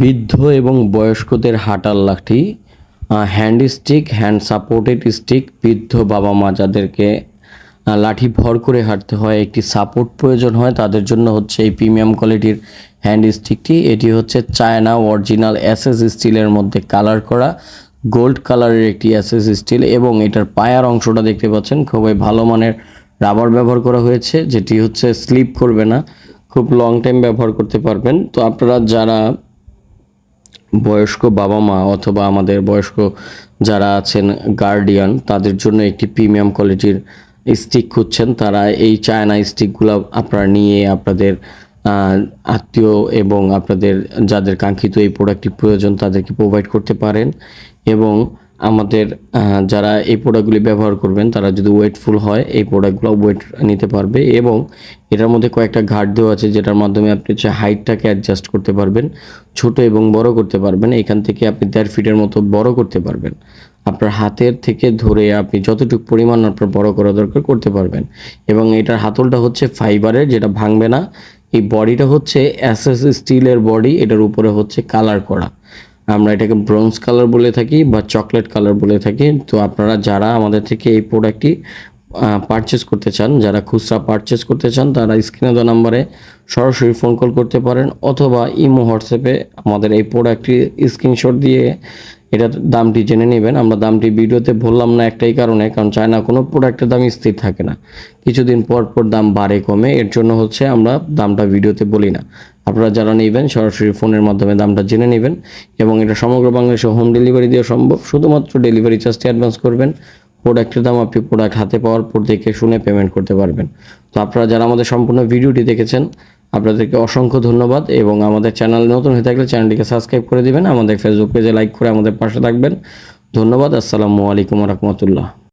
বৃদ্ধ এবং বয়স্কদের হাঁটার লাঠি hand stick, hand supported stick, বৃদ্ধ বাবা মা যাদেরকে লাঠি ভর করে হাঁটতে হয়, একটি সাপোর্ট প্রয়োজন হয়, তাদের জন্য হচ্ছে এই প্রিমিয়াম কোয়ালিটির হ্যান্ড স্টিকটি। এটি হচ্ছে চায়না অরিজিনাল এসএস স্টিলের মধ্যে কালার করা, গোল্ড কালারের একটি এসএস স্টিল এবং এটার পায়ার অংশটা দেখতে পাচ্ছেন, খুবই ভালো মানের রাবার ব্যবহার করা হয়েছে, যেটি হচ্ছে স্লিপ করবে না, খুব লং টাইম ব্যবহার করতে পারবেন। তো আপনারা যারা বয়স্ক বাবা মা অথবা আমাদের বয়স্ক যারা আছেন গার্ডিয়ান তাদের জন্য একটি প্রিমিয়াম কোয়ালিটির স্টিক খুঁজছেন। তারা এই চায়না স্টিকগুলো আপনারা নিয়ে আপনাদের আত্মীয় এবং আপনাদের, যাদের কাঙ্ক্ষিত এই প্রোডাক্টটি প্রয়োজন, তাদেরকে প্রোভাইড করতে পারেন। এবং আমাদের যারা এই প্রোডাক্টগুলি ব্যবহার করবেন, তারা যদি ওয়েটফুল হয়, এই প্রোডাক্টগুলো ওয়েট নিতে পারবে এবং এটার মধ্যে কয়েকটা ঘাট দেওয়া আছে, যেটার মাধ্যমে আপনি হচ্ছে হাইটটাকে অ্যাডজাস্ট করতে পারবেন, ছোট এবং বড় করতে পারবেন, এখান থেকে আপনি দেড় ফিটের মতো বড় করতে পারবেন। আপনার হাতের থেকে ধরে আপনি যতটুকু পরিমাণ আপনার বড় করা দরকার করতে পারবেন এবং এটার হাতলটা হচ্ছে ফাইবারের যেটা ভাঙবে না। এই বডিটা হচ্ছে অ্যাসেস স্টিলের বডি এটার উপরে হচ্ছে কালার করা। আমরা এটাকে ব্রোঞ্জ কালার বলে থাকি বা চকলেট কালার বলে থাকি। তো আপনারা যারা আমাদের থেকে এই প্রোডাক্টটি পারচেস করতে চান, যারা খুচরা পারচেস করতে চান, তারা স্ক্রিনে দেওয়া নাম্বারে সরাসরি ফোন কল করতে পারেন অথবা ইমো হোয়াটসঅ্যাপে আমাদের এই প্রোডাক্টটি স্ক্রিনশট দিয়ে এটার দামটি জেনে নেবেন। আমরা দামটি ভিডিওতে বললাম না একটাই কারণে, কারণ চায়না কোনো প্রোডাক্টের দাম স্থির থাকে না। কিছুদিন পর পর দাম বাড়ে কমে, এর জন্য হচ্ছে আমরা দামটা ভিডিওতে বলি না। আপনারা যারা নেবেন, সরাসরি ফোনের মাধ্যমে দামটা জেনে নেবেন এবং এটা সমগ্র বাংলাদেশে হোম ডেলিভারি দেওয়া সম্ভব। শুধুমাত্র ডেলিভারি চার্জটি অ্যাডভান্স করবেন। প্রোডাক্টের দাম আপনি প্রোডাক্ট হাতে পাওয়ার পর দেখে শুনে পেমেন্ট করতে পারবেন। তো আপনারা যারা আমাদের সম্পূর্ণ ভিডিওটি দেখেছেন, আপনাদেরকে অসংখ্য ধন্যবাদ এবং আমাদের চ্যানেল নতুন হয়ে থাকলে চ্যানেলটিকে সাবস্ক্রাইব করে দেবেন। আমাদের ফেসবুক পেজে লাইক করে আমাদের পাশে থাকবেন। ধন্যবাদ। আসসালামু আলাইকুম রহমতুল্লাহ।